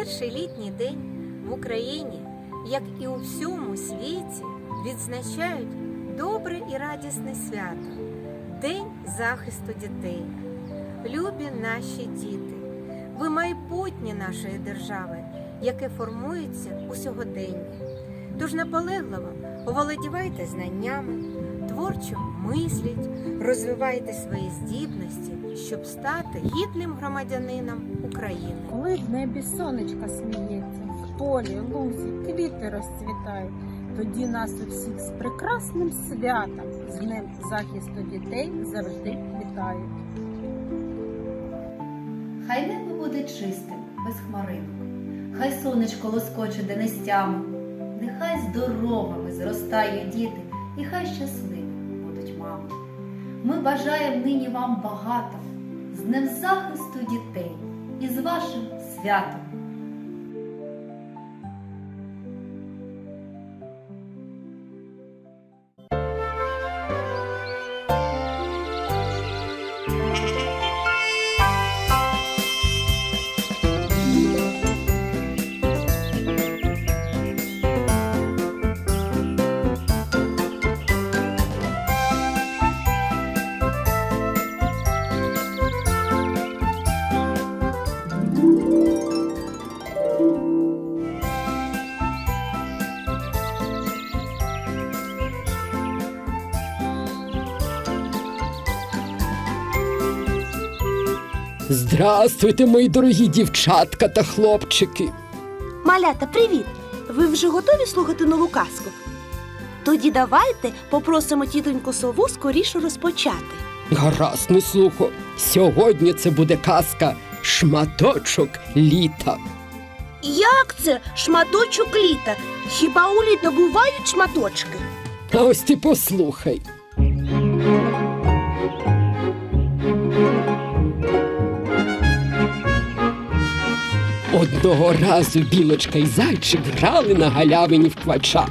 перший літній день в Україні, як і у всьому світі, відзначають добре і радісне свято День захисту дітей. Любі наші діти, ви майбутнє нашої держави, яке формується у сьогоденні. Тож наполегливо оволодівайте знаннями, творчо мисліть, розвивайте свої здібності, щоб стати гідним громадянином України. Коли в небі сонечко сміється, в полі, лузі, квіти розцвітають, тоді нас усіх з прекрасним святом, з Днем захисту дітей завжди вітають. Хай небо буде чистим, без хмаринок, хай сонечко лоскоче денестями, нехай здоровими зростають діти, і хай щасливі мами. Ми бажаємо нині вам багато, з Днем захисту дітей і з вашим святом. Здрастуйте, мої дорогі дівчатка та хлопчики. Малята, привіт! Ви вже готові слухати нову казку? Тоді давайте попросимо тітоньку сову скоріше розпочати. Гаразд, не слухо. Сьогодні це буде казка Шматочок літа. Як це шматочок літа? Хіба у літа бувають шматочки? А ось ти послухай. Одного разу білочка і зайчик грали на галявині в квача.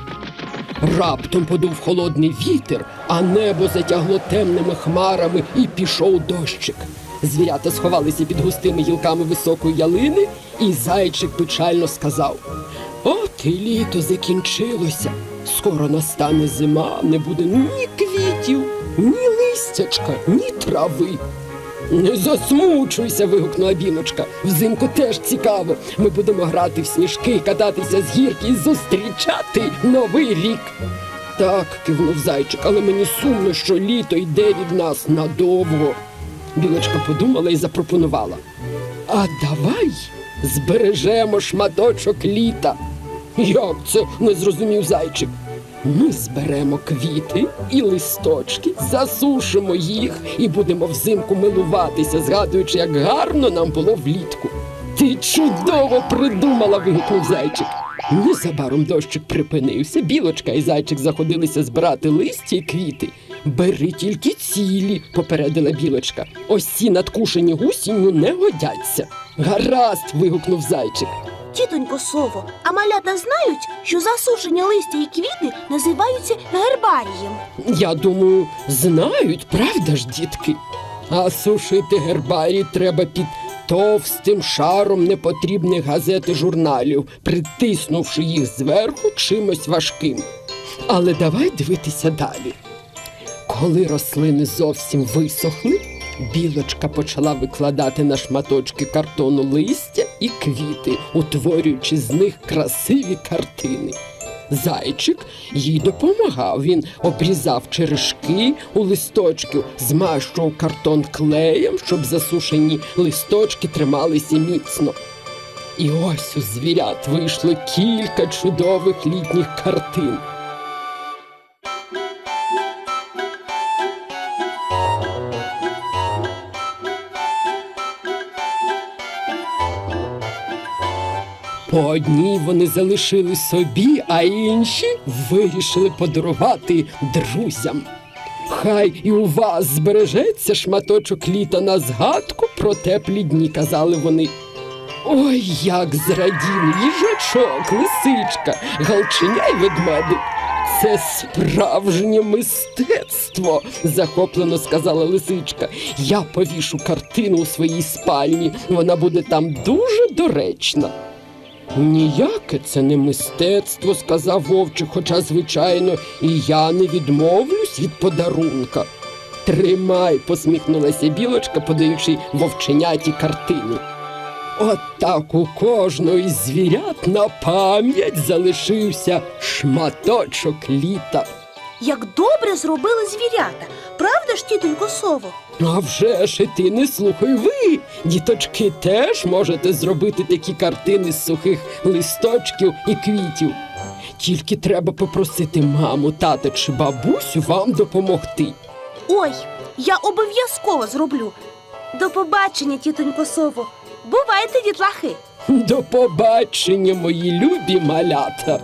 Раптом подув холодний вітер, а небо затягло темними хмарами і пішов дощик. Звірята сховалися під густими гілками високої ялини, і зайчик печально сказав: От і літо закінчилося. Скоро настане зима, не буде ні квітів, ні листячка, ні трави. Не засмучуйся, вигукнула білочка. Взимку теж цікаво. Ми будемо грати в сніжки, кататися з гірки і зустрічати новий рік. Так, кивнув зайчик, але мені сумно, що літо йде від нас надовго. Білочка подумала і запропонувала. А давай збережемо шматочок літа. Як це не зрозумів зайчик? Ми зберемо квіти і листочки, засушимо їх і будемо взимку милуватися, згадуючи, як гарно нам було влітку. Ти чудово придумала. вигукнув зайчик. Незабаром дощик припинився, білочка і зайчик заходилися збирати листя і квіти. Бери тільки цілі, попередила білочка. Ось ці надкушені гусінню не годяться. Гаразд. вигукнув зайчик. Тітонько сово, а малята знають, що засушені листя і квіти називаються гербарієм. Я думаю, знають, правда ж, дітки? А сушити гербарій треба під товстим шаром непотрібних газет і журналів, притиснувши їх зверху чимось важким. Але давай дивитися далі. Коли рослини зовсім висохли, білочка почала викладати на шматочки картону листя і квіти, утворюючи з них красиві картини. Зайчик їй допомагав. Він обрізав черешки у листочків, змащував картон клеєм, щоб засушені листочки трималися міцно. І ось у звірят вийшло кілька чудових літніх картин. По одній вони залишили собі, а інші вирішили подарувати друзям. Хай і у вас збережеться шматочок літа на згадку про теплі дні, казали вони. Ой, як зраділи їжачок, лисичка, галчиня й ведмедик. Це справжнє мистецтво, захоплено сказала лисичка. Я повішу картину у своїй спальні. Вона буде там дуже доречна. Ніяке це не мистецтво, сказав вовчик, хоча, звичайно, і я не відмовлюсь від подарунка. Тримай, посміхнулася білочка, подаючи вовченяті картини. От так у кожної звірят на пам'ять залишився шматочок літа. Як добре зробили звірята, правда ж, тітонько сово? А вже ж і ти не слухай ви. Діточки теж можете зробити такі картини з сухих листочків і квітів. Тільки треба попросити маму, тата чи бабусю вам допомогти. Ой, я обов'язково зроблю. До побачення, тітонько сово. Бувайте, дітлахи! До побачення, мої любі малята.